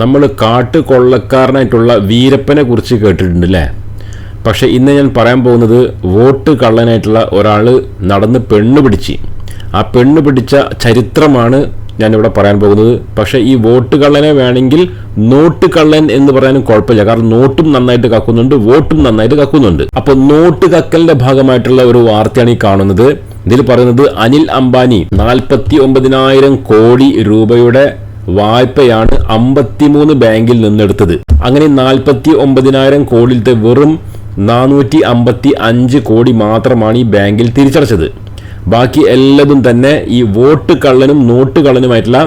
നമ്മൾ കാട്ട് കൊള്ളക്കാരനായിട്ടുള്ള വീരപ്പനെ കുറിച്ച് കേട്ടിട്ടുണ്ട് അല്ലേ പക്ഷെ ഇന്ന് ഞാൻ പറയാൻ പോകുന്നത് വോട്ട് കള്ളനായിട്ടുള്ള ഒരാൾ നടന്ന് പെണ്ണ് പിടിച്ച്. ആ പെണ്ണ് പിടിച്ച ചരിത്രമാണ് ഞാനിവിടെ പറയാൻ പോകുന്നത്. പക്ഷേ ഈ വോട്ട് കള്ളനെ വേണമെങ്കിൽ നോട്ട് കള്ളൻ എന്ന് പറയാനും കുഴപ്പമില്ല. കാരണം നോട്ടും നന്നായിട്ട് കക്കുന്നുണ്ട് വോട്ടും നന്നായിട്ട് കക്കുന്നുണ്ട്. അപ്പോൾ നോട്ട് കക്കലിന്റെ ഭാഗമായിട്ടുള്ള ഒരു വാർത്തയാണ് ഈ കാണുന്നത്. ഇതിൽ പറയുന്നത് അനിൽ അംബാനി നാൽപ്പത്തി ഒമ്പതിനായിരം കോടി രൂപയുടെ വായ്പയാണ് അമ്പത്തിമൂന്ന് ബാങ്കിൽ നിന്നെടുത്തത്. അങ്ങനെ നാൽപ്പത്തി ഒമ്പതിനായിരം കോടിയിലത്തെ വെറും നാനൂറ്റി അമ്പത്തി അഞ്ച് കോടി മാത്രമാണ് ഈ ബാങ്കിൽ തിരിച്ചടച്ചത്. ബാക്കി എല്ലാതും തന്നെ ഈ വോട്ട് കള്ളനും നോട്ട് കള്ളനുമായിട്ടുള്ള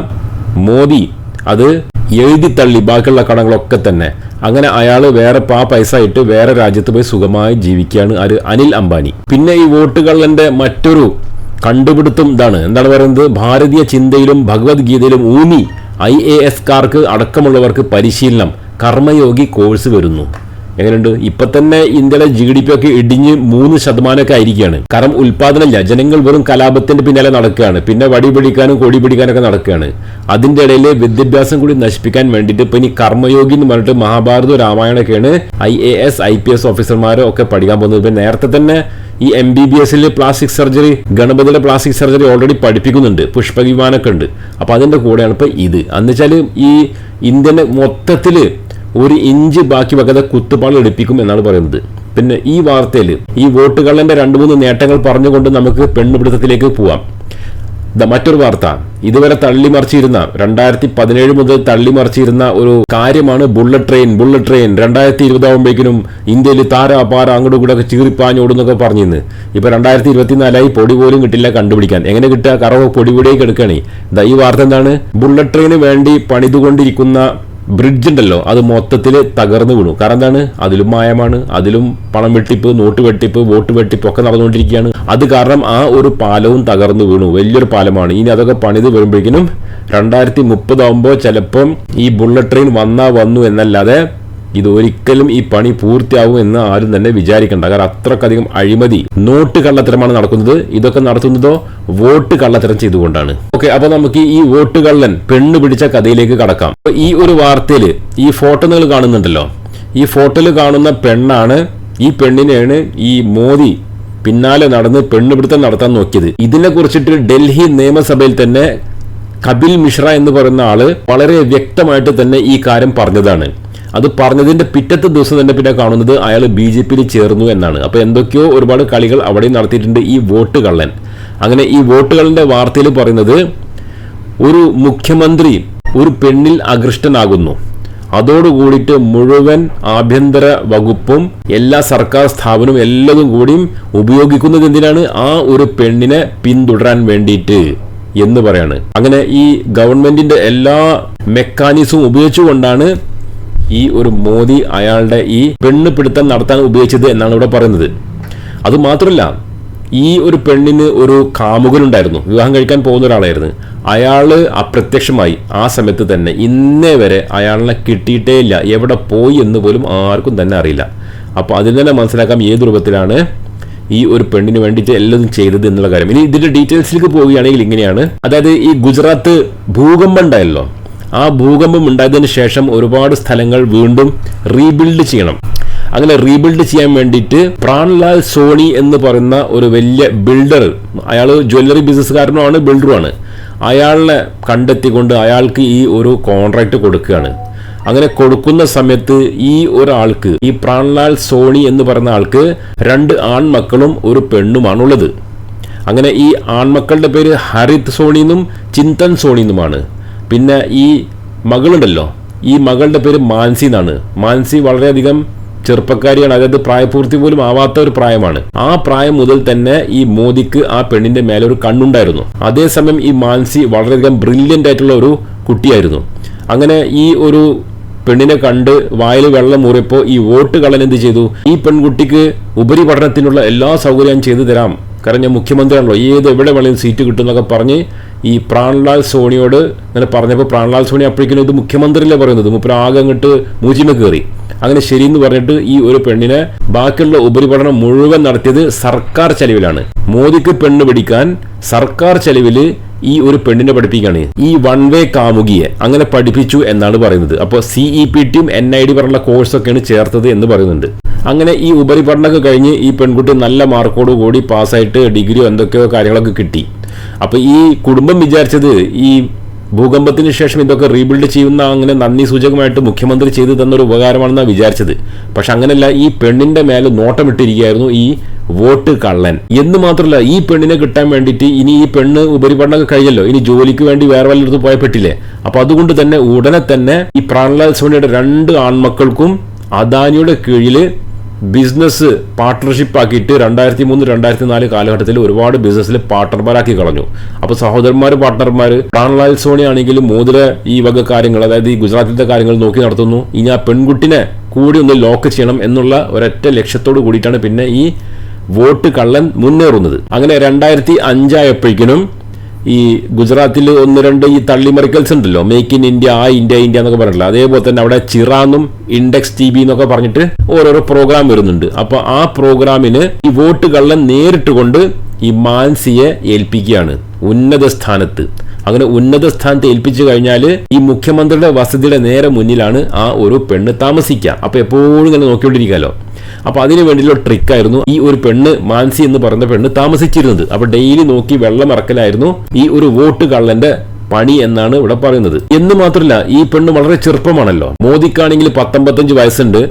മോദി അത് എഴുതി തള്ളി ബാക്കിയുള്ള കടങ്ങളൊക്കെ തന്നെ. അങ്ങനെ അയാൾ വേറെ പാ പൈസ ഇട്ട് വേറെ രാജ്യത്ത് പോയി സുഖമായി ജീവിക്കുകയാണ് ആര്? അനിൽ അംബാനി. പിന്നെ ഈ വോട്ട് കള്ളന്റെ മറ്റൊരു കണ്ടുപിടുത്തം ഇതാണ്. എന്താണ് പറയുന്നത്? ഭാരതീയ ചിന്തയിലും ഭഗവത്ഗീതയിലും ഊന്നി ഐ എ എസ്കാർക്ക് അടക്കമുള്ളവർക്ക് പരിശീലനം കർമ്മയോഗി കോഴ്സ് വരുന്നു. എങ്ങനെയുണ്ട്? ഇപ്പൊ തന്നെ ഇന്ത്യയുടെ ജി ഡി പി ഒക്കെ ഇടിഞ്ഞ് മൂന്ന് ശതമാനമൊക്കെ ആയിരിക്കുകയാണ്. കാരണം ഉൽപാദനമില്ല ജനങ്ങൾ വെറും കലാപത്തിന്റെ പിന്നാലെ നടക്കുകയാണ്. പിന്നെ വടി പിടിക്കാനും കൊടി പിടിക്കാനൊക്കെ നടക്കുകയാണ്. അതിന്റെ ഇടയിൽ വിദ്യാഭ്യാസം കൂടി നശിപ്പിക്കാൻ വേണ്ടിയിട്ട് ഇപ്പൊ ഇനി കർമ്മയോഗി എന്ന് പറഞ്ഞിട്ട് Mahabharata രാമായണൊക്കെയാണ് I A S I P S ഓഫീസർമാരോ ഒക്കെ പഠിക്കാൻ പോകുന്നത്. ഇപ്പൊ നേരത്തെ തന്നെ ഈ എം ബി ബി എസിൽ പ്ലാസ്റ്റിക് സർജറി ഗണപതിയുടെ പ്ലാസ്റ്റിക് സർജറി ഓൾറെഡി പഠിപ്പിക്കുന്നുണ്ട് പുഷ്പവിമാനമൊക്കെ ഉണ്ട്. അപ്പോൾ അതിന്റെ കൂടെയാണ് ഇപ്പോൾ ഇത്. എന്നുവെച്ചാൽ ഈ ഇന്ത്യനെ മൊത്തത്തിൽ ഒരു ഇഞ്ച് ബാക്കി വെക്കാതെ കുത്തുപാളി എടുപ്പിക്കും എന്നാണ് പറയുന്നത്. പിന്നെ ഈ വാർത്തയിൽ ഈ വോട്ടുകളുടെ രണ്ട് മൂന്ന് നേട്ടങ്ങൾ പറഞ്ഞുകൊണ്ട് നമുക്ക് പെണ്ണുപിടുത്തത്തിലേക്ക് പോവാം. മറ്റൊരു വാർത്ത. ഇതുവരെ തള്ളിമറിച്ചിരുന്ന രണ്ടായിരത്തി പതിനേഴ് മുതൽ തള്ളിമറിച്ചിരുന്ന ഒരു കാര്യമാണ് ബുള്ളറ്റ് ട്രെയിൻ ബുള്ളറ്റ് ട്രെയിൻ. രണ്ടായിരത്തി ഇരുപതാവുമ്പോഴേക്കിനും ഇന്ത്യയിൽ താര പാര അങ്ങോട്ടും കൂടെ ഒക്കെ ചീറിപ്പാഞ്ഞോടുന്നൊക്കെ പറഞ്ഞിരുന്നു ഇപ്പൊ രണ്ടായിരത്തി ഇരുപത്തിനാലായി പൊടി പോലും കിട്ടില്ല കണ്ടുപിടിക്കാൻ. എങ്ങനെ കിട്ടുക? കറവ് പൊടി പൊടിയേക്ക് എടുക്കണേ ഈ വാർത്ത എന്താണ്? ബുള്ളറ്റ് ട്രെയിന് വേണ്ടി പണിതുകൊണ്ടിരിക്കുന്ന ബ്രിഡ്ജ് ഉണ്ടല്ലോ അത് മൊത്തത്തിൽ തകർന്നു വീണു. കാരണം എന്താണ്? അതിലും മായമാണ് അതിലും പണം വെട്ടിപ്പ് നോട്ട് വെട്ടിപ്പ് വോട്ട് വെട്ടിപ്പ് ഒക്കെ നടന്നുകൊണ്ടിരിക്കുകയാണ്. അത് കാരണം ആ ഒരു പാലവും തകർന്നു വീണു. വലിയൊരു പാലമാണ്. ഇനി അതൊക്കെ പണിത് വരുമ്പോഴേക്കിനും രണ്ടായിരത്തി മുപ്പതാവുമ്പോൾ ചിലപ്പം ഈ ബുള്ളറ്റ് ട്രെയിൻ വന്നാ വന്നു എന്നല്ലാതെ ഇത് ഒരിക്കലും ഈ പണി പൂർത്തിയാവും എന്ന് ആരും തന്നെ വിചാരിക്കണ്ട. കാരണം അത്രക്കധികം അഴിമതി നോട്ട് കള്ളത്തരമാണ് നടക്കുന്നത്. ഇതൊക്കെ നടത്തുന്നതോ വോട്ട് കള്ളത്തരം ചെയ്തുകൊണ്ടാണ്. ഓക്കെ അപ്പൊ നമുക്ക് ഈ വോട്ട് കള്ളൻ പെണ്ണ് പിടിച്ച കഥയിലേക്ക് കടക്കാം. ഈ ഒരു വാർത്തയിൽ ഈ ഫോട്ടോ നിങ്ങൾ കാണുന്നുണ്ടല്ലോ. ഈ ഫോട്ടോയിൽ കാണുന്ന പെണ്ണാണ് ഈ പെണ്ണിനെയാണ് ഈ മോദി പിന്നാലെ നടന്ന് പെണ്ണുപിടുത്തം നടത്താൻ നോക്കിയത്. ഇതിനെ കുറിച്ചിട്ട് ഡൽഹി നിയമസഭയിൽ തന്നെ കപിൽ മിശ്ര എന്ന് പറയുന്ന ആൾ വളരെ വ്യക്തമായിട്ട് തന്നെ ഈ കാര്യം പറഞ്ഞതാണ്. അത് പറഞ്ഞതിന്റെ പിറ്റത്തെ ദിവസം തന്നെ പിന്നെ കാണുന്നത് അയാൾ ബി ജെ പിയിൽ ചേർന്നു എന്നാണ്. അപ്പോൾ എന്തൊക്കെയോ ഒരുപാട് കളികൾ അവിടെ നടത്തിയിട്ടുണ്ട് ഈ വോട്ട് കള്ളൻ. അങ്ങനെ ഈ വോട്ടുകളുടെ വാർത്തയിൽ പറയുന്നത് ഒരു മുഖ്യമന്ത്രി ഒരു പെണ്ണിൽ അകൃഷ്ടനാകുന്നു. അതോടുകൂടിയിട്ട് മുഴുവൻ ആഭ്യന്തര വകുപ്പും എല്ലാ സർക്കാർ സ്ഥാപനവും എല്ലാതും കൂടിയും ഉപയോഗിക്കുന്നത് എന്തിനാണ്? ആ ഒരു പെണ്ണിനെ പിന്തുടരാൻ വേണ്ടിയിട്ട് എന്ന് പറയാണ്. അങ്ങനെ ഈ ഗവൺമെന്റിന്റെ എല്ലാ മെക്കാനിസവും ഉപയോഗിച്ചുകൊണ്ടാണ് ഈ ഒരു മോദി അയാളുടെ ഈ പെണ്ണ് പിടുത്തം നടത്താൻ ഉപയോഗിച്ചത് എന്നാണ് ഇവിടെ പറയുന്നത്. അത് മാത്രമല്ല ഈ ഒരു പെണ്ണിന് ഒരു കാമുകനുണ്ടായിരുന്നു. വിവാഹം കഴിക്കാൻ പോകുന്ന ഒരാളായിരുന്നു. അയാൾ അപ്രത്യക്ഷമായി. ആ സമയത്ത് തന്നെ ഇന്നേ വരെ അയാളിനെ കിട്ടിയിട്ടേ ഇല്ല. എവിടെ പോയി എന്ന് പോലും ആർക്കും തന്നെ അറിയില്ല. അപ്പോൾ അതിൽ തന്നെ മനസ്സിലാക്കാം ഏത് രൂപത്തിലാണ് ഈ ഒരു പെണ്ണിന് വേണ്ടിയിട്ട് എല്ലാം ചെയ്തത് എന്നുള്ള കാര്യം. ഇനി ഇതിന്റെ ഡീറ്റെയിൽസിലേക്ക് പോവുകയാണെങ്കിൽ ഇങ്ങനെയാണ്. അതായത് ഈ ഗുജറാത്ത് ഭൂകമ്പം ഉണ്ടായല്ലോ. ആ ഭൂകമ്പം ഉണ്ടായതിനു ശേഷം ഒരുപാട് സ്ഥലങ്ങൾ വീണ്ടും റീബിൽഡ് ചെയ്യണം. അങ്ങനെ റീബിൽഡ് ചെയ്യാൻ വേണ്ടിയിട്ട് പ്രാൺലാൽ സോണി എന്ന് പറയുന്ന ഒരു വലിയ ബിൽഡർ അയാൾ ജ്വല്ലറി ബിസിനസ്സുകാരനുമാണ് ബിൽഡറുമാണ് അയാളെ കണ്ടെത്തിക്കൊണ്ട് അയാൾക്ക് ഈ ഒരു കോൺട്രാക്ട് കൊടുക്കുകയാണ്. അങ്ങനെ കൊടുക്കുന്ന സമയത്ത് ഈ ഒരാൾക്ക് ഈ പ്രാൺലാൽ സോണി എന്ന് പറയുന്ന ആൾക്ക് രണ്ട് ആൺമക്കളും ഒരു പെണ്ണുമാണ് ഉള്ളത് അങ്ങനെ ഈ ആൺമക്കളുടെ പേര് ഹരിത് സോണിന്നും ചിന്തൻ സോണിന്നുമാണ്. പിന്നെ ഈ മകളുണ്ടല്ലോ. ഈ മകളുടെ പേര് മാൻസി എന്നാണ്. മാൻസി വളരെയധികം ചെറുപ്പക്കാരിയാണ്. അതായത് പ്രായപൂർത്തി പോലും ആവാത്ത ഒരു പ്രായമാണ്. ആ പ്രായം മുതൽ തന്നെ ഈ മോദിക്ക് ആ പെണ്ണിന്റെ മേലെ ഒരു കണ്ണുണ്ടായിരുന്നു. അതേസമയം ഈ മാൻസി വളരെയധികം ബ്രില്യന്റ് ആയിട്ടുള്ള ഒരു കുട്ടിയായിരുന്നു. അങ്ങനെ ഈ ഒരു പെണ്ണിനെ കണ്ട് വായിൽ വെള്ളം മൂറിയപ്പോൾ ഈ വോട്ട് കള്ളൻ എന്ത് ചെയ്തു? ഈ പെൺകുട്ടിക്ക് ഉപരിപഠനത്തിനുള്ള എല്ലാ സൗകര്യവും ചെയ്തു തരാം. കാരണം ഞാൻ മുഖ്യമന്ത്രിയാണല്ലോ. ഏത് എവിടെ വേണമെങ്കിലും സീറ്റ് കിട്ടും എന്നൊക്കെ പറഞ്ഞ് ഈ പ്രാൺലാൽ സോണിയോട് ഇങ്ങനെ പറഞ്ഞപ്പോൾ പ്രാൺലാൽ സോണി അപ്പോഴേക്കും ഇത് മുഖ്യമന്ത്രിയല്ലേ പറയുന്നത്? മുപ്പര് ആകെ അങ്ങോട്ട് മൂജിമ കയറി. അങ്ങനെ ശരിയെന്ന് പറഞ്ഞിട്ട് ഈ ഒരു പെണ്ണിനെ ബാക്കിയുള്ള ഉപരിപഠനം മുഴുവൻ നടത്തിയത് സർക്കാർ ചെലവിലാണ്. മോദിക്ക് പെണ്ണ് പിടിക്കാൻ സർക്കാർ ചെലവിൽ ഈ ഒരു പെണ്ണിനെ പഠിപ്പിക്കുകയാണ്. ഈ വൺ വേ കാമുകിയെ അങ്ങനെ പഠിപ്പിച്ചു എന്നാണ് പറയുന്നത്. അപ്പോൾ സി ഇ പി ടിയും എൻ ഐ ഡി പറഞ്ഞുള്ള കോഴ്സൊക്കെയാണ് ചേർത്തത് എന്ന് പറയുന്നുണ്ട്. അങ്ങനെ ഈ ഉപരിപഠനമൊക്കെ കഴിഞ്ഞ് ഈ പെൺകുട്ടി നല്ല മാർക്കോട് കൂടി പാസ്സായിട്ട് ഡിഗ്രിയോ എന്തൊക്കെയോ കാര്യങ്ങളൊക്കെ കിട്ടി. അപ്പോൾ ഈ കുടുംബം വിചാരിച്ചത് ഈ ഭൂകമ്പത്തിന് ശേഷം ഇതൊക്കെ റീബിൽഡ് ചെയ്യുന്ന അങ്ങനെ നന്ദി സൂചകമായിട്ട് മുഖ്യമന്ത്രി ചെയ്തു തന്നൊരു ഉപകാരമാണെന്നാണ് വിചാരിച്ചത്. പക്ഷെ അങ്ങനെയല്ല ഈ പെണ്ണിന്റെ മേലെ നോട്ടമിട്ടിരിക്കുകയായിരുന്നു ഈ വോട്ട് കള്ളൻ. എന്ന് മാത്രമല്ല ഈ പെണ്ണിനെ കിട്ടാൻ വേണ്ടിയിട്ട് ഇനി ഈ പെണ്ണ് ഉപരിപഠനമൊക്കെ കഴിഞ്ഞല്ലോ. ഇനി ജോലിക്ക് വേണ്ടി വേറെ വല്ലയിടത്ത് പോയ പെട്ടില്ലേ അപ്പൊ അതുകൊണ്ട് തന്നെ ഉടനെ തന്നെ ഈ പ്രാൺലാൽ സോണിയുടെ രണ്ട് ആൺമക്കൾക്കും അദാനിയുടെ കീഴിൽ ബിസിനസ് പാർട്ട്ണർഷിപ്പ് ആക്കിയിട്ട് രണ്ടായിരത്തി മൂന്ന് രണ്ടായിരത്തി നാല് കാലഘട്ടത്തിൽ ഒരുപാട് ബിസിനസ്സിൽ പാർട്ട്ണർമാരാക്കി കളഞ്ഞു. അപ്പോൾ സഹോദരന്മാർ പാർട്ട്ണർമാർ പ്രാൺലാൽ സോണി ആണെങ്കിലും മോതിര ഈ വക കാര്യങ്ങൾ അതായത് ഈ ഗുജറാത്തിലത്തെ കാര്യങ്ങൾ നോക്കി നടത്തുന്നു. ഇനി ആ പെൺകുട്ടിനെ കൂടി ഒന്ന് ലോക്ക് ചെയ്യണം എന്നുള്ള ഒരൊറ്റ ലക്ഷ്യത്തോട് കൂടിയിട്ടാണ് പിന്നെ ഈ വോട്ട് കള്ളൻ മുന്നേറുന്നത്. അങ്ങനെ രണ്ടായിരത്തി അഞ്ചായപ്പോഴേക്കിനും ഈ ഗുജറാത്തിൽ ഒന്ന് രണ്ട് ഈ തള്ളിമറിക്കൽസ് ഉണ്ടല്ലോ. മേക്ക് ഇൻ ഇന്ത്യ ആ ഇന്ത്യ ഇന്ത്യ എന്നൊക്കെ പറഞ്ഞിട്ടില്ല അതേപോലെ തന്നെ അവിടെ ചിറാന്നും ഇൻഡെക്സ് ടി ബി എന്നൊക്കെ പറഞ്ഞിട്ട് ഓരോരോ പ്രോഗ്രാം വരുന്നുണ്ട്. അപ്പോൾ ആ പ്രോഗ്രാമിന് ഈ വോട്ട് നേരിട്ട് കൊണ്ട് ഈ മാൻസിയെ ഏൽപ്പിക്കുകയാണ്. ഉന്നത സ്ഥാനത്ത്. അങ്ങനെ ഉന്നത സ്ഥാനത്ത് ഏൽപ്പിച്ചു കഴിഞ്ഞാൽ ഈ മുഖ്യമന്ത്രിയുടെ വസതിയുടെ നേരെ മുന്നിലാണ് ആ ഒരു പെണ്ണ് താമസിക്കുക അപ്പൊ എപ്പോഴും ഇങ്ങനെ നോക്കിക്കൊണ്ടിരിക്കാലോ. അപ്പൊ അതിന് വേണ്ടിയുള്ള ട്രിക്കായിരുന്നു ഈ ഒരു പെണ്ണ് മാൻസി എന്ന് പറഞ്ഞ പെണ്ണ് താമസിച്ചിരുന്നത്. അപ്പൊ ഡെയിലി നോക്കി വെള്ളം ഇറക്കലായിരുന്നു ഈ ഒരു വോട്ട് കള്ളന്റെ പണി എന്നാണ് ഇവിടെ പറയുന്നത്. എന്ന് മാത്രമല്ല ഈ പെണ്ണ് വളരെ ചെറുപ്പമാണല്ലോ. മോദിക്കാണെങ്കിൽ പത്തൊമ്പത്തഞ്ച് വയസ്സുണ്ട്.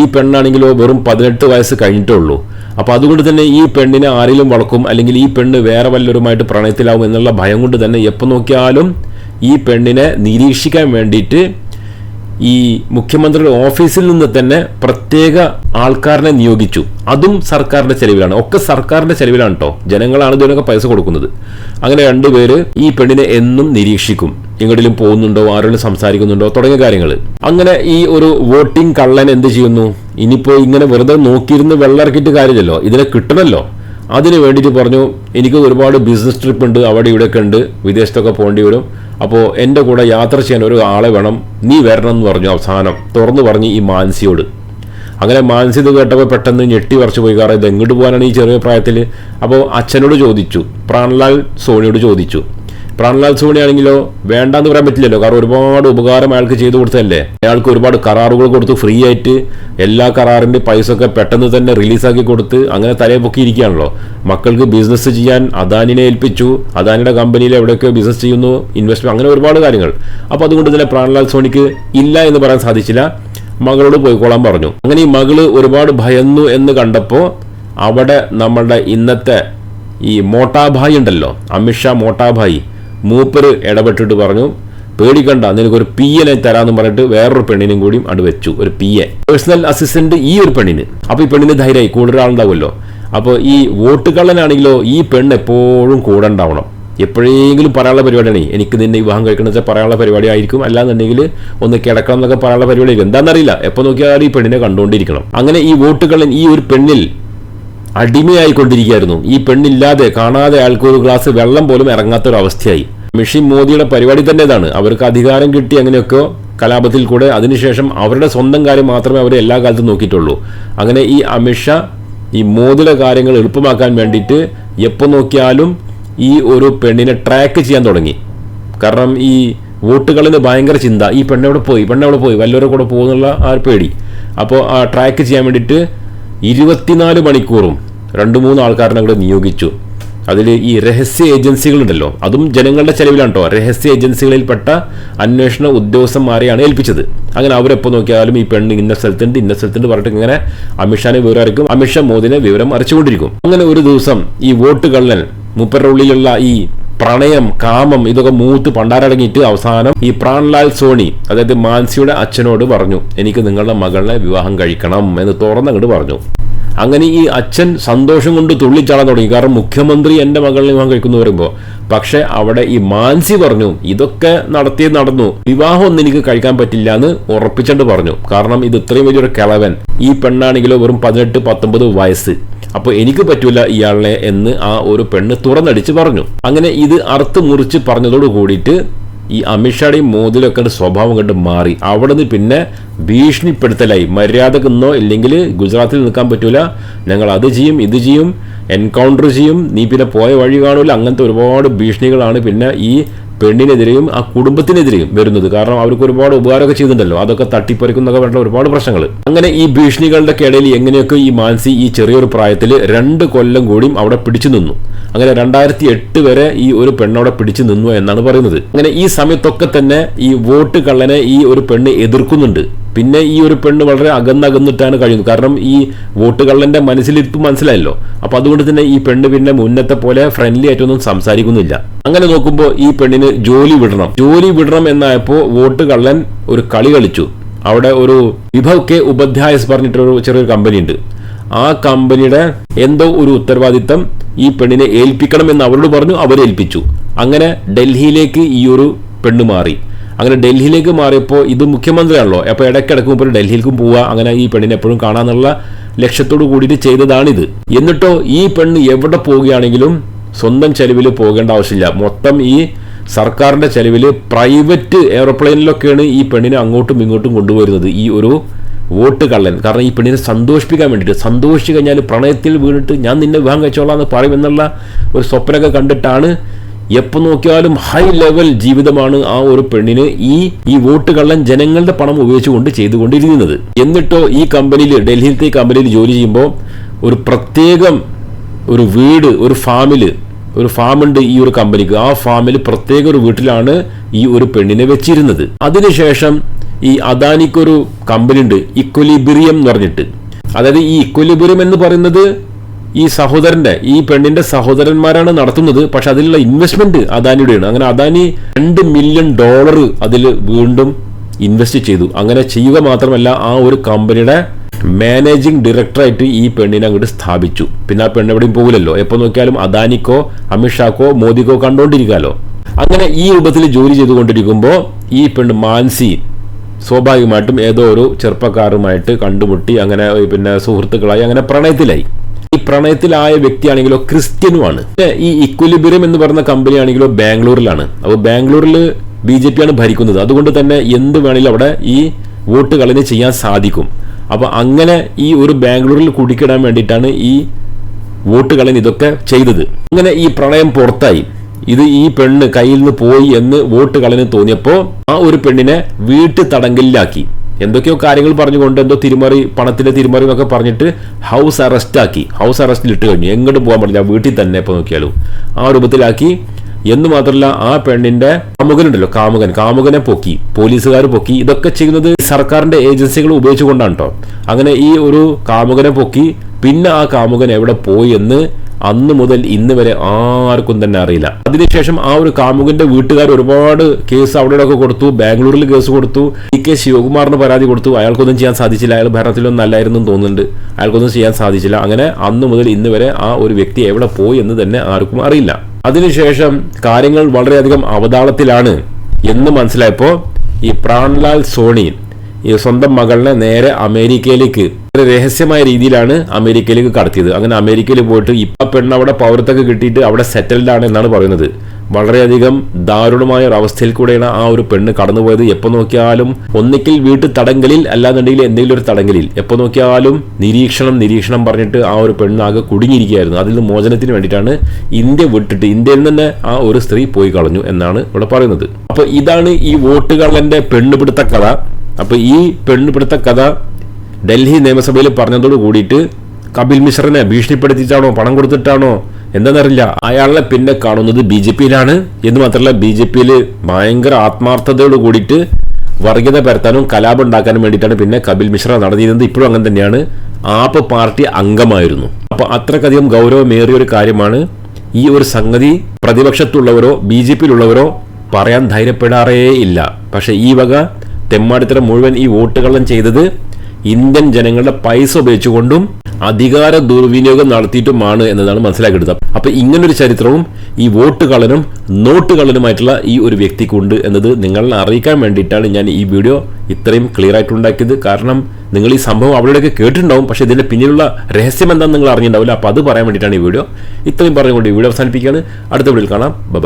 ഈ പെണ്ണാണെങ്കിലോ വെറും പതിനെട്ട് വയസ്സ് കഴിഞ്ഞിട്ടേ ഉള്ളൂ അപ്പൊ അതുകൊണ്ട് തന്നെ ഈ പെണ്ണിനെ ആരെങ്കിലും വളക്കും അല്ലെങ്കിൽ ഈ പെണ്ണ് വേറെ വല്ലവരുമായിട്ട് പ്രണയത്തിലാവും എന്നുള്ള ഭയം കൊണ്ട് തന്നെ എപ്പോൾ നോക്കിയാലും ഈ പെണ്ണിനെ നിരീക്ഷിക്കാൻ വേണ്ടിയിട്ട് ഈ മുഖ്യമന്ത്രിയുടെ ഓഫീസിൽ നിന്ന് തന്നെ പ്രത്യേക ആൾക്കാരനെ നിയോഗിച്ചു. അതും സർക്കാരിന്റെ ചെലവിലാണ്. ഒക്കെ സർക്കാരിന്റെ ചെലവിലാണ് കേട്ടോ ജനങ്ങളാണ് ഇതിനൊക്കെ പൈസ കൊടുക്കുന്നത്. അങ്ങനെ രണ്ടുപേര് ഈ പെണ്ണിനെ എന്നും നിരീക്ഷിക്കും. എങ്ങോട്ടിലും പോകുന്നുണ്ടോ ആരോടും സംസാരിക്കുന്നുണ്ടോ തുടങ്ങിയ കാര്യങ്ങൾ അങ്ങനെ ഈ ഒരു വോട്ടിംഗ് കള്ളൻ എന്ത് ചെയ്യുന്നു? ഇനിയിപ്പോ ഇങ്ങനെ വെറുതെ നോക്കിയിരുന്ന് വെള്ളറക്കിട്ട് കാര്യമില്ലല്ലോ. ഇതിനെ കിട്ടണമല്ലോ അതിന് വേണ്ടിയിട്ട് പറഞ്ഞു എനിക്ക് ഒരുപാട് ബിസിനസ് ട്രിപ്പ് ഉണ്ട് അവിടെ ഇവിടെയൊക്കെ ഉണ്ട് വിദേശത്തൊക്കെ പോകേണ്ടി വരും. അപ്പോൾ എന്റെ കൂടെ യാത്ര ചെയ്യാൻ ഒരു ആളെ വേണം നീ വരണം എന്ന് പറഞ്ഞു അവസാനം. തുറന്നു പറഞ്ഞു ഈ മാൻസിയോട്. അങ്ങനെ മാനസി ഇത് കേട്ടപ്പോൾ പെട്ടെന്ന് ഞെട്ടി വറച്ച് പോയി. കാരണം ഇത് എങ്ങോട്ട് പോകാനാണ് ഈ ചെറിയ പ്രായത്തിൽ അപ്പോൾ അച്ഛനോട് ചോദിച്ചു. പ്രാൺലാൽ സോണിയോട് ചോദിച്ചു. പ്രാൺലാൽ സോണി ആണെങ്കിലോ വേണ്ടാന്ന് പറയാൻ പറ്റില്ലല്ലോ. കാരണം ഒരുപാട് ഉപകാരം അയാൾക്ക് ചെയ്തു കൊടുത്തതല്ലേ. അയാൾക്ക് ഒരുപാട് കരാറുകൾ കൊടുത്ത് ഫ്രീ ആയിട്ട് എല്ലാ കരാറിന്റെ പൈസ ഒക്കെ പെട്ടെന്ന് തന്നെ റിലീസാക്കി കൊടുത്ത് അങ്ങനെ തലയെ പൊക്കിയിരിക്കുകയാണല്ലോ മക്കൾക്ക് ബിസിനസ് ചെയ്യാൻ അദാനിനെ ഏൽപ്പിച്ചു. അദാനിയുടെ കമ്പനിയിൽ എവിടെയൊക്കെ ബിസിനസ് ചെയ്യുന്നു ഇൻവെസ്റ്റ്മെന്റ് അങ്ങനെ ഒരുപാട് കാര്യങ്ങൾ. അപ്പോൾ അതുകൊണ്ട് തന്നെ പ്രാൺലാൽ സോണിക്ക് ഇല്ല എന്ന് പറയാൻ സാധിച്ചില്ല. മകളോട് പോയിക്കോളാൻ പറഞ്ഞു. അങ്ങനെ ഈ മകൾ ഒരുപാട് ഭയന്നു എന്ന് കണ്ടപ്പോൾ അവിടെ നമ്മളുടെ ഇന്നത്തെ ഈ മോട്ടാഭായി ഉണ്ടല്ലോ. അമിത്ഷാ മോട്ടാഭായി. മൂപ്പര് ഇടപെട്ടിട്ട് പറഞ്ഞു പേടിക്കണ്ട നിനക്കൊരു പി എനെ തരാന്ന് പറഞ്ഞിട്ട് വേറൊരു പെണ്ണിനും കൂടി അവിടെ വെച്ചു ഒരു പി എ പേഴ്സണൽ അസിസ്റ്റന്റ് ഈ ഒരു പെണ്ണിന്. അപ്പൊ ഈ പെണ്ണിന് ധൈര്യമായി കൂടുതൽ ആളുണ്ടാവുമല്ലോ അപ്പോൾ ഈ വോട്ട് കള്ളനാണെങ്കിലോ ഈ പെണ്ണ് എപ്പോഴും കൂടെ ഉണ്ടാവണം. എപ്പോഴെങ്കിലും പറയാനുള്ള പരിപാടിയാണ്. എനിക്ക് നിന്നെ വിവാഹം കഴിക്കണം വെച്ചാൽ പറയാനുള്ള പരിപാടി ആയിരിക്കും. അല്ലാന്നുണ്ടെങ്കിൽ ഒന്ന് കിടക്കണം എന്നൊക്കെ പറയാനുള്ള പരിപാടി ആയിരിക്കും. എന്താണെന്നറിയില്ല. എപ്പോൾ നോക്കിയാലും ഈ പെണ്ണിനെ കണ്ടുകൊണ്ടിരിക്കണം. അങ്ങനെ ഈ വോട്ടുകളൻ ഈ ഒരു പെണ്ണിൽ അടിമയായിക്കൊണ്ടിരിക്കുകയായിരുന്നു. ഈ പെണ്ണില്ലാതെ കാണാതെ അയാൾക്ക് ഒരു ഗ്ലാസ് വെള്ളം പോലും ഇറങ്ങാത്ത ഒരു അവസ്ഥയായി മിഷി മോദിയുടെ പരിപാടി തന്നെ ഇതാണ് അവർക്ക് അധികാരം കിട്ടി അങ്ങനെയൊക്കെ കലാപത്തിൽ കൂടെ. അതിനുശേഷം അവരുടെ സ്വന്തം കാര്യം മാത്രമേ അവർ എല്ലാ കാലത്തും നോക്കിയിട്ടുള്ളൂ. അങ്ങനെ ഈ അമിത്ഷാ ഈ മോദിയുടെ കാര്യങ്ങൾ എളുപ്പമാക്കാൻ വേണ്ടിയിട്ട് എപ്പോൾ നോക്കിയാലും ഈ ഒരു പെണ്ണിനെ ട്രാക്ക് ചെയ്യാൻ തുടങ്ങി. കാരണം ഈ വോട്ടുകളിന് ഭയങ്കര ചിന്ത. ഈ പെണ്ണെവിടെ പോയി? പെണ്ണെവിടെ പോയി? വല്ലവരുടെ കൂടെ പോകുന്നുള്ള ആ പേടി. അപ്പോൾ ആ ട്രാക്ക് ചെയ്യാൻ വേണ്ടിയിട്ട് ഇരുപത്തിനാല് മണിക്കൂറും രണ്ട് മൂന്ന് ആൾക്കാരെ കൂടെ നിയോഗിച്ചു. അതിൽ ഈ രഹസ്യ ഏജൻസികളുണ്ടല്ലോ അതും ജനങ്ങളുടെ ചെലവിലാണ് കേട്ടോ രഹസ്യ ഏജൻസികളിൽപ്പെട്ട അന്വേഷണ ഉദ്യോഗസ്ഥന്മാരെയാണ് ഏൽപ്പിച്ചത്. അങ്ങനെ അവരെപ്പോൾ നോക്കിയാലും ഈ പെണ്ണ് ഇന്ന സ്ഥലത്തുണ്ട് ഇന്ന സ്ഥലത്തുണ്ട് പറഞ്ഞിട്ട് ഇങ്ങനെ അമിത്ഷാനെ വിവരം അറിയിക്കും അമിത്ഷാ മോദിനെ വിവരം അറിച്ചുകൊണ്ടിരിക്കും അങ്ങനെ ഒരു ദിവസം ഈ വോട്ട് കള്ളൻ മുപ്പരുടെ ഈ പ്രണയം കാമം ഇതൊക്കെ മൂത്ത് പണ്ടാരടങ്ങിയിട്ട് അവസാനം ഈ പ്രാൺലാൽ സോണി അതായത് മാൻസിയുടെ അച്ഛനോട് പറഞ്ഞു എനിക്ക് നിങ്ങളുടെ മകളെ വിവാഹം കഴിക്കണം എന്ന് തുറന്നങ്ങോട്ട് പറഞ്ഞു. അങ്ങനെ ഈ അച്ഛൻ സന്തോഷം കൊണ്ട് തുള്ളിച്ചാടാൻ തുടങ്ങി. കാരണം മുഖ്യമന്ത്രി എന്റെ മകളിൽ വിവാഹം കഴിക്കുന്നു പറയുമ്പോൾ പക്ഷേ അവിടെ ഈ മാൻസി പറഞ്ഞു ഇതൊക്കെ നടത്തി നടന്നു. വിവാഹം ഒന്നും എനിക്ക് കഴിക്കാൻ പറ്റില്ല എന്ന് ഉറപ്പിച്ചിട്ട് പറഞ്ഞു. കാരണം ഇത് ഇത്രയും വലിയൊരു കിളവൻ. ഈ പെണ്ണാണെങ്കിലും വെറും പതിനെട്ട് പത്തൊമ്പത് വയസ്സ്. അപ്പോൾ എനിക്ക് പറ്റൂല ഇയാളെ എന്ന് ആ ഒരു പെണ്ണ് തുറന്നടിച്ച് പറഞ്ഞു. അങ്ങനെ ഇത് അറുത്ത് മുറിച്ച് പറഞ്ഞതോട് കൂടിയിട്ട് ഈ അമിത്ഷായുടെയും മോദിയിലൊക്കെ സ്വഭാവം കണ്ട് മാറി. അവിടെ നിന്ന് പിന്നെ ഭീഷണിപ്പെടുത്തലായി. മര്യാദക്കെന്നോ ഇല്ലെങ്കിൽ ഗുജറാത്തിൽ നിൽക്കാൻ പറ്റൂല. ഞങ്ങൾ അത് ചെയ്യും ഇത് ചെയ്യും എൻകൗണ്ടർ ചെയ്യും. നീ പിന്നെ പോയ വഴി കാണൂല. അങ്ങനത്തെ ഒരുപാട് ഭീഷണികളാണ് പിന്നെ ഈ പെണ്ണിനെതിരെയും ആ കുടുംബത്തിനെതിരെയും വരുന്നത്. കാരണം അവർക്ക് ഒരുപാട് ഉപകാരമൊക്കെ ചെയ്തിട്ടുണ്ടല്ലോ. അതൊക്കെ തട്ടിപ്പറിക്കുന്നൊക്കെ വേണ്ട ഒരുപാട് പ്രശ്നങ്ങൾ അങ്ങനെ ഈ ഭീഷണികളുടെ ഇടയിൽ എങ്ങനെയൊക്കെ ഈ മാൻസി ഈ ചെറിയൊരു പ്രായത്തിൽ രണ്ട് കൊല്ലം കൂടിയും അവിടെ പിടിച്ചു നിന്നു. അങ്ങനെ രണ്ടായിരത്തി എട്ട് വരെ ഈ ഒരു പെണ്ണവിടെ പിടിച്ചു നിന്നു എന്നാണ് പറയുന്നത്. അങ്ങനെ ഈ സമയത്തൊക്കെ തന്നെ ഈ വോട്ട് കള്ളനെ ഈ ഒരു പെണ്ണ് എതിർക്കുന്നുണ്ട്. പിന്നെ ഈ ഒരു പെണ്ണ് വളരെ അകന്നകന്നിട്ടാണ് കഴിയുന്നത്. കാരണം ഈ വോട്ടുകള്ളന്റെ മനസ്സിലിരിപ്പ് മനസ്സിലായല്ലോ. അപ്പോൾ അതുകൊണ്ട് തന്നെ ഈ പെണ്ണ് പിന്നെ മുന്നത്തെ പോലെ ഫ്രണ്ട്ലി ആയിട്ടൊന്നും സംസാരിക്കുന്നില്ല. അങ്ങനെ നോക്കുമ്പോൾ ഈ പെണ്ണിന് ജോലി വിടണം. ജോലി വിടണം എന്നായപ്പോൾ വോട്ട് കള്ളൻ ഒരു കളി കളിച്ചു. അവിടെ ഒരു വിഭവ് കെ ഉപാധ്യായസ് പറഞ്ഞിട്ടൊരു ചെറിയൊരു കമ്പനി ഉണ്ട് ആ കമ്പനിയുടെ എന്തോ ഒരു ഉത്തരവാദിത്തം ഈ പെണ്ണിനെ ഏൽപ്പിക്കണം എന്ന് അവരോട് പറഞ്ഞു അവരേൽപ്പിച്ചു അങ്ങനെ ഡൽഹിയിലേക്ക് ഈ ഒരു പെണ്ണ് മാറി. അങ്ങനെ ഡൽഹിയിലേക്ക് മാറിയപ്പോൾ ഇത് മുഖ്യമന്ത്രിയാണല്ലോ. അപ്പോൾ ഇടയ്ക്കിടയ്ക്ക് മുമ്പ് ഡൽഹിയിലേക്കും പോവുക അങ്ങനെ ഈ പെണ്ണിനെ എപ്പോഴും കാണാമെന്നുള്ള ലക്ഷ്യത്തോട് കൂടിയിട്ട് ചെയ്തതാണിത്. എന്നിട്ടോ ഈ പെണ്ണ് എവിടെ പോവുകയാണെങ്കിലും സ്വന്തം ചെലവിൽ പോകേണ്ട ആവശ്യമില്ല. മൊത്തം ഈ സർക്കാരിന്റെ ചെലവിൽ പ്രൈവറ്റ് എയർപ്ലെയിനിലൊക്കെയാണ് ഈ പെണ്ണിനെ അങ്ങോട്ടും ഇങ്ങോട്ടും കൊണ്ടുവരുന്നത് ഈ ഒരു വോട്ട് കള്ളൻ. കാരണം ഈ പെണ്ണിനെ സന്തോഷിപ്പിക്കാൻ വേണ്ടിയിട്ട്. സന്തോഷിച്ച് കഴിഞ്ഞാൽ പ്രണയത്തിൽ വീണിട്ട് ഞാൻ നിന്നെ വിവാഹം കഴിച്ചോളാം എന്ന് പറയുമെന്നുള്ള ഒരു സ്വപ്നമൊക്കെ കണ്ടിട്ടാണ് എപ്പോൾ നോക്കിയാലും ഹൈ ലെവൽ ജീവിതമാണ് ആ ഒരു പെണ്ണിന് ഈ ഈ വോട്ട് കള്ളൻ ജനങ്ങളുടെ പണം ഉപയോഗിച്ചുകൊണ്ട് ചെയ്തുകൊണ്ടിരിക്കുന്നത്. എന്നിട്ടോ ഈ കമ്പനിയിൽ ഡൽഹിയിലത്തെ കമ്പനിയിൽ ജോലി ചെയ്യുമ്പോൾ ഒരു പ്രത്യേകം ഒരു വീട് ഒരു ഫാമിൽ ഒരു ഫാമുണ്ട് ഈ ഒരു കമ്പനിക്ക്. ആ ഫാമിൽ പ്രത്യേക ഒരു വീട്ടിലാണ് ഈ ഒരു പെണ്ണിനെ വെച്ചിരുന്നത്. അതിനുശേഷം ഈ അദാനിക്കൊരു കമ്പനി ഉണ്ട് ഇക്വലിബിറിയം എന്ന് പറഞ്ഞിട്ട്. അതായത് ഈ ഇക്വലിബിറിയം എന്ന് പറയുന്നത് ഈ സഹോദരന്റെ ഈ പെണ്ണിന്റെ സഹോദരന്മാരാണ് നടത്തുന്നത്. പക്ഷെ അതിലുള്ള ഇൻവെസ്റ്റ്മെന്റ് അദാനിയുടെയാണ്. അങ്ങനെ അദാനി രണ്ട് മില്യൺ ഡോളർ അതിൽ വീണ്ടും ഇൻവെസ്റ്റ് ചെയ്തു. അങ്ങനെ ചെയ്യുക മാത്രമല്ല ആ ഒരു കമ്പനിയുടെ മാനേജിംഗ് ഡയറക്ടറായിട്ട് ഈ പെണ്ണിനെ അങ്ങോട്ട് സ്ഥാപിച്ചു. പിന്നെ ആ പെണ്ണ് എവിടെയും പോകില്ലല്ലോ എപ്പോൾ നോക്കിയാലും അദാനിക്കോ അമിത്ഷാക്കോ മോദിക്കോ കണ്ടുകൊണ്ടിരിക്കാലോ അങ്ങനെ ഈ രൂപത്തിൽ ജോലി ചെയ്തുകൊണ്ടിരിക്കുമ്പോൾ ഈ പെണ്ണ് മാൻസി സ്വാഭാവികമായിട്ടും ഏതോ ഒരു ചെറുപ്പക്കാരുമായിട്ട് കണ്ടുമുട്ടി അങ്ങനെ പിന്നെ സുഹൃത്തുക്കളായി അങ്ങനെ പ്രണയത്തിലായി. ഈ പ്രണയത്തിലായ വ്യക്തിയാണെങ്കിലോ ക്രിസ്ത്യനുമാണ്. ഈ ഇക്വലിബിറിയം എന്ന് പറയുന്ന കമ്പനി ആണെങ്കിലോ ബാംഗ്ലൂരിലാണ്. അപ്പോൾ ബാംഗ്ലൂരിൽ ബി ജെ പിയാണ് ഭരിക്കുന്നത്. അതുകൊണ്ട് തന്നെ എന്ത് വേണമെങ്കിലും അവിടെ ഈ വോട്ട് കളഞ്ഞ് ചെയ്യാൻ സാധിക്കും. അപ്പോൾ അങ്ങനെ ഈ ഒരു ബാംഗ്ലൂരിൽ കുടിക്കിടാൻ വേണ്ടിയിട്ടാണ് ഈ വോട്ട് കളഞ്ഞ് ഇതൊക്കെ ചെയ്തത്. അങ്ങനെ ഈ പ്രണയം പുറത്തായി. ഇത് ഈ പെണ്ണ് കയ്യിൽ നിന്ന് പോയി എന്ന് വോട്ട് കളഞ്ഞ് തോന്നിയപ്പോൾ ആ ഒരു പെണ്ണിനെ വീട്ടു തടങ്കലിലാക്കി എന്തൊക്കെയോ കാര്യങ്ങൾ പറഞ്ഞുകൊണ്ട് എന്തോ തിരിമറി പണത്തിന്റെ തിരിമറി എന്നൊക്കെ പറഞ്ഞിട്ട് ഹൗസ് അറസ്റ്റ് ആക്കി. ഹൗസ് അറസ്റ്റിൽ ഇട്ട് കഴിഞ്ഞു. എങ്ങോട്ട് പോകാൻ പറ്റില്ല. വീട്ടിൽ തന്നെ ഇപ്പോൾ നോക്കിയാലും. ആ രൂപത്തിലാക്കി. എന്ന് മാത്രമല്ല ആ പെണ്ണിന്റെ കാമുകനുണ്ടല്ലോ കാമുകൻ. കാമുകനെ പൊക്കി പോലീസുകാർ പൊക്കി. ഇതൊക്കെ ചെയ്യുന്നത് സർക്കാരിന്റെ ഏജൻസികൾ ഉപയോഗിച്ചുകൊണ്ടാണ് കേട്ടോ അങ്ങനെ ഈ ഒരു കാമുകനെ പൊക്കി പിന്നെ ആ കാമുകൻ എവിടെ പോയി എന്ന് അന്ന് മുതൽ ഇന്ന് വരെ ആർക്കും തന്നെ അറിയില്ല. അതിനുശേഷം ആ ഒരു കാമുകന്റെ വീട്ടുകാർ ഒരുപാട് കേസ് അവിടെയൊക്കെ കൊടുത്തു ബാംഗ്ലൂരിൽ കേസ് കൊടുത്തു. ഇ കെ ശിവകുമാറിന് പരാതി കൊടുത്തു. അയാൾക്കൊന്നും ചെയ്യാൻ സാധിച്ചില്ല. അയാൾ ഭരണത്തിലൊന്നും അല്ലായിരുന്നു തോന്നുന്നുണ്ട്. അയാൾക്കൊന്നും ചെയ്യാൻ സാധിച്ചില്ല. അങ്ങനെ അന്ന് മുതൽ ഇന്ന് വരെ ആ ഒരു വ്യക്തി എവിടെ പോയി എന്ന് തന്നെ ആർക്കും അറിയില്ല. അതിനുശേഷം കാര്യങ്ങൾ വളരെയധികം അവതാളത്തിലാണ് എന്ന് മനസ്സിലായപ്പോൾ ഈ പ്രാൺലാൽ സോണി സ്വന്തം മകളിനെ നേരെ അമേരിക്കയിലേക്ക്. രഹസ്യമായ രീതിയിലാണ് അമേരിക്കയിലേക്ക് കടത്തിയത്. അങ്ങനെ അമേരിക്കയിൽ പോയിട്ട് ഇപ്പം പെണ്ണ് അവിടെ പൗരത്തൊക്കെ കിട്ടിയിട്ട് അവിടെ സെറ്റിൽഡ് ആണ് എന്നാണ് പറയുന്നത്. വളരെയധികം ദാരുണമായ ഒരു അവസ്ഥയിൽ കൂടെയാണ് ആ ഒരു പെണ്ണ് കടന്നുപോയത്. എപ്പോൾ നോക്കിയാലും ഒന്നിക്കിൽ വീട്ടു തടങ്കലിൽ അല്ലാന്നുണ്ടെങ്കിൽ എന്തെങ്കിലും ഒരു തടങ്കലിൽ. എപ്പോൾ നോക്കിയാലും നിരീക്ഷണം നിരീക്ഷണം പറഞ്ഞിട്ട് ആ ഒരു പെണ്ണ് ആകെ കുടുങ്ങിയിരിക്കുകയായിരുന്നു. അതിൽ നിന്ന് മോചനത്തിന് വേണ്ടിയിട്ടാണ് ഇന്ത്യ വിട്ടിട്ട് ഇന്ത്യയിൽ നിന്ന് ആ ഒരു സ്ത്രീ പോയി കളഞ്ഞു എന്നാണ് ഇവിടെ പറയുന്നത്. അപ്പോൾ ഇതാണ് ഈ വോട്ടുകളന്റെ പെണ്ണുപിടുത്ത കഥ. അപ്പോൾ ഈ പെണ്ണുപിടുത്ത കഥ ഡൽഹി നിയമസഭയിൽ പറഞ്ഞതോട് കൂടിയിട്ട് കപിൽ മിശ്രനെ ഭീഷണിപ്പെടുത്തിയിട്ടാണോ പണം കൊടുത്തിട്ടാണോ എന്താണെന്നറിയില്ല. അയാളെ പിന്നെ കാണുന്നത് ബി ജെ പിയിലാണ്. എന്ന് മാത്രമല്ല ബി ജെ പിയിൽ ഭയങ്കര ആത്മാർത്ഥതയോട് കൂടിയിട്ട് വർഗീയത പരത്താനും കലാപം ഉണ്ടാക്കാനും വേണ്ടിയിട്ടാണ് പിന്നെ കപിൽ മിശ്ര നടന്നിരുന്നത്. ഇപ്പോഴും അങ്ങനെ തന്നെയാണ്. ആപ്പ് പാർട്ടി അംഗമായിരുന്നു. അപ്പോൾ അത്രക്കധികം ഗൗരവമേറിയ ഒരു കാര്യമാണ് ഈ ഒരു സംഗതി. പ്രതിപക്ഷത്തുള്ളവരോ ബി ജെ പിയിലുള്ളവരോ പറയാൻ ധൈര്യപ്പെടാറേ ഇല്ല. പക്ഷേ ഈ വക തെമ്മാടിത്തരം മുഴുവൻ ഈ വോട്ടുകള്ളം ചെയ്തത് ഇന്ത്യൻ ജനങ്ങളുടെ പൈസ ഉപയോഗിച്ചുകൊണ്ടും അധികാര ദുർവിനിയോഗം നടത്തിയിട്ടുമാണ് എന്നതാണ് മനസ്സിലാക്കിയെടുത്തത്. അപ്പൊ ഇങ്ങനൊരു ചരിത്രവും ഈ വോട്ട് കളനും നോട്ട് കളനുമായിട്ടുള്ള ഈ ഒരു വ്യക്തിക്കുണ്ട് എന്നത് നിങ്ങളെ അറിയിക്കാൻ വേണ്ടിയിട്ടാണ് ഞാൻ ഈ വീഡിയോ ഇത്രയും ക്ലിയർ ആയിട്ട് ഉണ്ടാക്കിയത്. കാരണം നിങ്ങൾ ഈ സംഭവം അവിടെയൊക്കെ കേട്ടിട്ടുണ്ടാവും പക്ഷേ ഇതിന്റെ പിന്നിലുള്ള രഹസ്യം എന്താണെന്ന് നിങ്ങൾ അറിഞ്ഞിട്ടുണ്ടാവില്ല. അപ്പോൾ അത് പറയാൻ വേണ്ടിയിട്ടാണ് ഈ വീഡിയോ. ഇത്രയും പറഞ്ഞുകൊണ്ട് ഈ വീഡിയോ അവസാനിപ്പിക്കുകയാണ്. അടുത്ത വീഡിയോയിൽ കാണാം. ബൈ